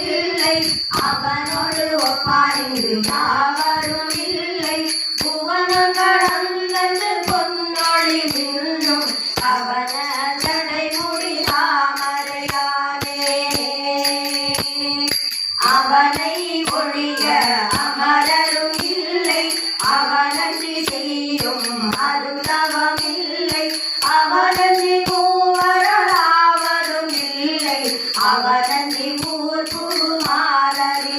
இல்லை அவனோடு ஒப்பாரிங்கு யாவரும் இல்லை புவனம் கடந்தது பொன்னொழி மின்னும் அவன தடைமுடி தாமரையானே. அவனை ஒழிய அமரரும் இல்லை அவனன்றி செய்யும் அருந்தவம் இல்லை அவனன்றி அவரந்தி ஊர் புகுமாறியேனே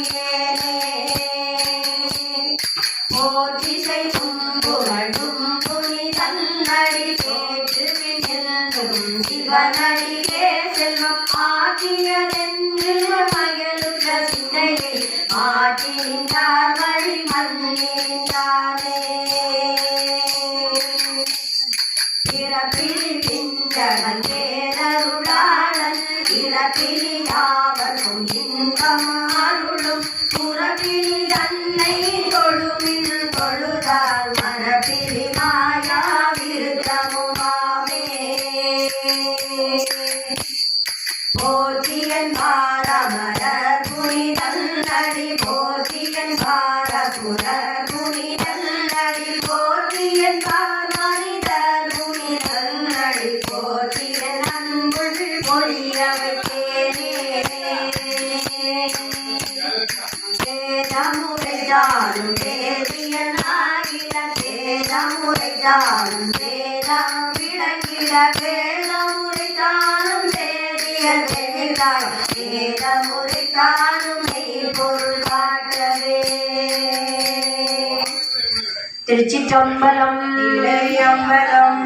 போற்றிசை தும்புகழும் புனி தன்னடி பேற்று நின்றும் சிவனடியே செல்வம் ஆகியதென்று மகிழ்ந்த சிந்தையை மாற்றினார் வழி மன்னினாரே பிறப்பில் பிஞ்சகன் பேரருளாளன் இறப்பிலி யாவர்க்கும் இன்பமாருளும். புறப்பிலி தன்னை தொழுமில் தொழுதால் மரப்பிலி மாயா விருத்தமுமாமே போற்றியன் பாரமரர் புனிதல்லடி போற்றியன் பாரபுர புனிதல்லடி வேதமுறைதாலும் வேதியனாகிட வேதமுறைதாலும் வேதம் விளங்கிட வேதமுறைதானும் வேதிய தெளிவாய் வேதமுறைதானும் மெய்ப்பொருள் காட்டவே. திருச்சிற்றம்பலம் இளையம்பலம்